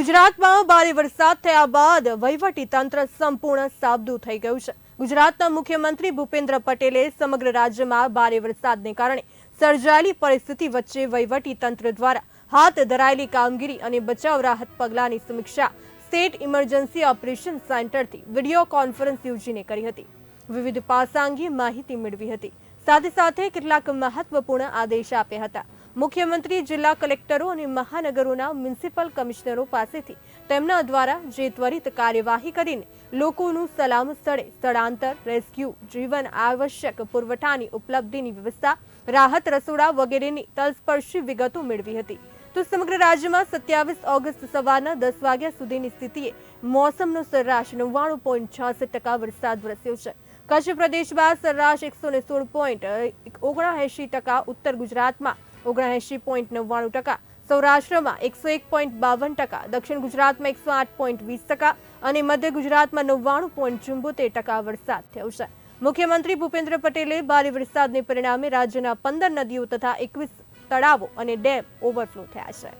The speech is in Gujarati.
ગુજરાતમાં ભારે વરસાદ થયા બાદ તંત્ર સંપૂર્ણ સાબદું થઈ ગયું છે. ગુજરાતના મુખ્યમંત્રી ભૂપેન્દ્ર પટેલે સમગ્ર રાજ્યમાં ભારે વરસાદને કારણે સર્જાયેલી પરિસ્થિતિ વચ્ચે તંત્ર દ્વારા હાથ ધરાયેલી કામગીરી અને બચાવ રાહત પગલાંની સમીક્ષા સ્ટેટ ઇમરજન્સી ઓપરેશન સેન્ટરથી વીડિયો કોન્ફરન્સ યોજીને કરી હતી. વિવિધ પાસા અંગે માહિતી મેળવી હતી. સાથે સાથે કેટલાક મહત્વપૂર્ણ આદેશ આપ્યા હતા. મુખ્યમંત્રી જિલ્લા કલેક્ટરો અને મહાનગરોના મ્યુનિસિપલ કમિશનરો પાસેથી તેમના દ્વારા જે ત્વરિત કાર્યવાહી કરીને લોકોનું સલામ સ્થળે સ્થળાંતર, રેસ્ક્યુ, જીવન આવશ્યક પુરવઠાની ઉપલબ્ધિની વ્યવસ્થા, રાહત રસોડા વગેરેની તલસ્પર્શી વિગતો મેળવી હતી. તો સમગ્ર રાજ્યમાં સત્યાવીસ ઓગસ્ટ સવારના દસ વાગ્યા સુધીની સ્થિતિએ મોસમનો સરેરાશ નવ્વાણું પોઈન્ટ છાસઠ ટકા વરસાદ વરસ્યો છે. કચ્છ પ્રદેશમાં સરેરાશ એકસો ને સોળ પોઈન્ટ ઓગણએંશી ટકા, ઉત્તર ગુજરાતમાં ઓગણએંશી પોઈન્ટ નવ્વાણું ટકા, સૌરાષ્ટ્રમાં એકસો એક પોઈન્ટ બાવન ટકા, દક્ષિણ ગુજરાતમાં એકસો આઠ પોઈન્ટ વીસ ટકા અને મધ્ય ગુજરાતમાં નવ્વાણું પોઈન્ટ ચુંબોતેર ટકા વરસાદ થયો છે. મુખ્યમંત્રી ભૂપેન્દ્ર પટેલે ભારે વરસાદને પરિણામે રાજ્યના પંદર નદીઓ તથા એકવીસ તળાવો અને ડેમ ઓવરફ્લો થયા છે.